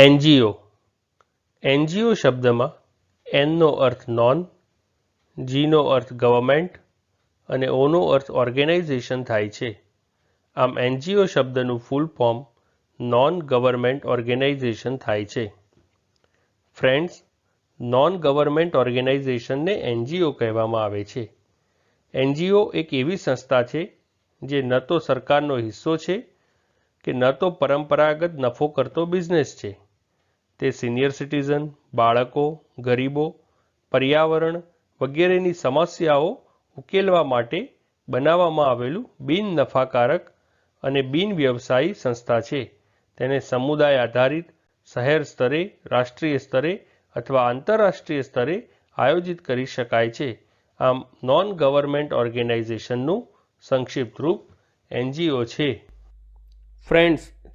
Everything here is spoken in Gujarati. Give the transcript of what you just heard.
એનજીઓ એનજીઓ શબ્દમાં એનનો અર્થ નોન જીનો અર્થ ગવર્મેન્ટ અને ઓનો અર્થ ઓર્ગેનાઇઝેશન થાય છે. આમ એનજીઓ શબ્દનું full form non government organisation થાય છે. ફ્રેન્ડ્સ નોન ગવર્મેન્ટ ઓર્ગેનાઇઝેશનને એનજીઓ કહેવામાં આવે છે. એનજીઓ એક એવી સંસ્થા છે જે ન તો સરકારનો હિસ્સો છે કે ન તો પરંપરાગત નફો કરતો બિઝનેસ છે. તે સિનિયર સિટીઝન બાળકો, ગરીબો, પર્યાવરણ વગેરેની સમસ્યાઓ ઉકેલવા માટે બનાવવામાં આવેલું બિન નફાકારક અને બિન વ્યવસાયી સંસ્થા છે. તેને સમુદાય આધારિત શહેર સ્તરે, રાષ્ટ્રીય સ્તરે અથવા આંતરરાષ્ટ્રીય સ્તરે આયોજિત કરી શકાય છે. આમ નોન ગવર્મેન્ટ ઓર્ગેનાઇઝેશનનું સંક્ષિપ્ત રૂપ એનજીઓ છે. ફ્રેન્ડ્સ